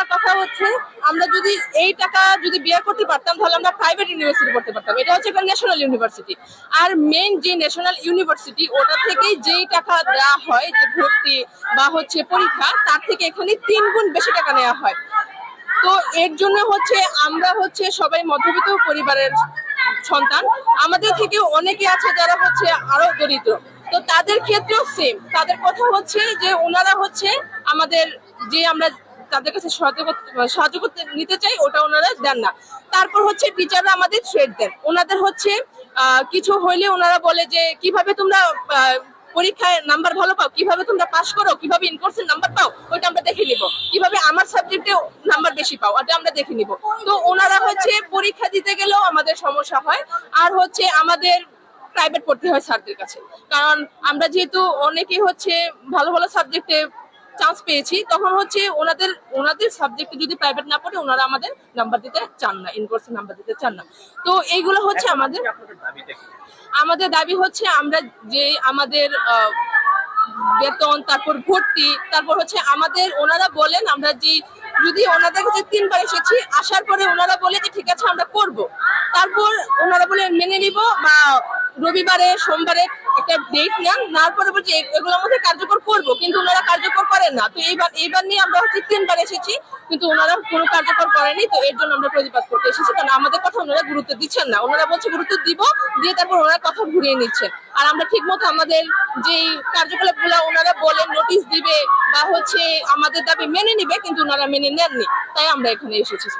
আমার কথা হচ্ছে, আমরা যদি এই টাকা যদি বিয়ার করতে পারতাম, তাহলে আমরা প্রাইভেট ইউনিভার্সিটি করতে পারতাম। এটা হচ্ছে একটা ন্যাশনাল ইউনিভার্সিটি আর মেইন যে ন্যাশনাল ইউনিভার্সিটি ওটা থেকেই যেই টাকা দেওয়া হয়, যে ভর্তি বা হচ্ছে পরীক্ষা, তার থেকে এখানে তিন গুণ বেশি টাকা নেওয়া হয়। তো এর জন্য হচ্ছে আমরা হচ্ছে সবাই মধ্যবিত্ত পরিবারের সন্তান। আমাদের থেকে অনেকে আছে যারা হচ্ছে আরও দরিদ্র। তো তাদের ক্ষেত্রেও সেম তাদের কথা হচ্ছে যে ওনারা হচ্ছে আমাদের যে আমরা তাদের কাছে সাহায্য করতে নিতে চাই, ওটা ওনারা দেন না। তারপর হচ্ছে টিচাররা আমাদের থ্রেড দেন। ওনাদের হচ্ছে কিছু হইলে ওনারা বলে যে, কীভাবে তোমরা পরীক্ষায় নাম্বার ভালো পাও? কীভাবে তোমরা পাস করো? কীভাবে ইনকোর্সের নাম্বার পাও? ওইটা আমরা দেখে নিব। কীভাবে আমার সাবজেক্টে নাম্বার বেশি পাও? ওটা আমরা দেখে নিব। তো ওনারা হচ্ছে পরীক্ষা দিতে গেলেও আমাদের সমস্যা হয়। আর হচ্ছে আমাদের প্রাইভেট পড়তে হয় স্যারদের কাছে। কারণ আমরা যেহেতু অনেকে হচ্ছে ভালো ভালো সাবজেক্টে চান্স পেয়েছি। তখন হচ্ছে ওনাদের ওনাদের সাবজেক্টে যদি প্রাইভেট না পড়ে ওনারা আমাদের নাম্বার দিতে চান না ইনকোর্সের নাম্বার দিতে চান না। তো এইগুলো হচ্ছে আমাদের আমাদের দাবি হচ্ছে আমরা যে আমাদের বেতন তারপর ভর্তি তারপর হচ্ছে আমাদের ওনারা বলেন আমরা যে যদি ওনাদের কাছে তিনবার এসেছি আসার পরে ওনারা বলে যে ঠিক আছে আমরা করব। তারপর ওনারা বলে মেনে নিব বা রবিবারে সোমবারে বলছে এগুলোর মধ্যে কার্যকর করব, কিন্তু ওনারা কার্যকর করেন না। তো এইবার এইবার নিয়ে আমরা হচ্ছে তিনবার এসেছি, কিন্তু ওনারা কোনো কার্যকর করেনি, তো এর জন্য আমরা প্রতিবাদ করতে এসেছি। কারণ আমাদের কথা ওনারা গুরুত্ব দিচ্ছেন না। ওনারা বলছে, গুরুত্ব দিব, দিয়ে তারপর ওনারা কথা ঘুরিয়ে নিচ্ছেন আর আমরা ঠিক মতো আমাদের যে কার্যকলাপগুলো ওনারা বলেন নোটিশ দিবে, বা হচ্ছে আমাদের দাবি মেনে নিবে, কিন্তু ওনারা মেনে নেননি। তাই আমরা এখানে এসেছি।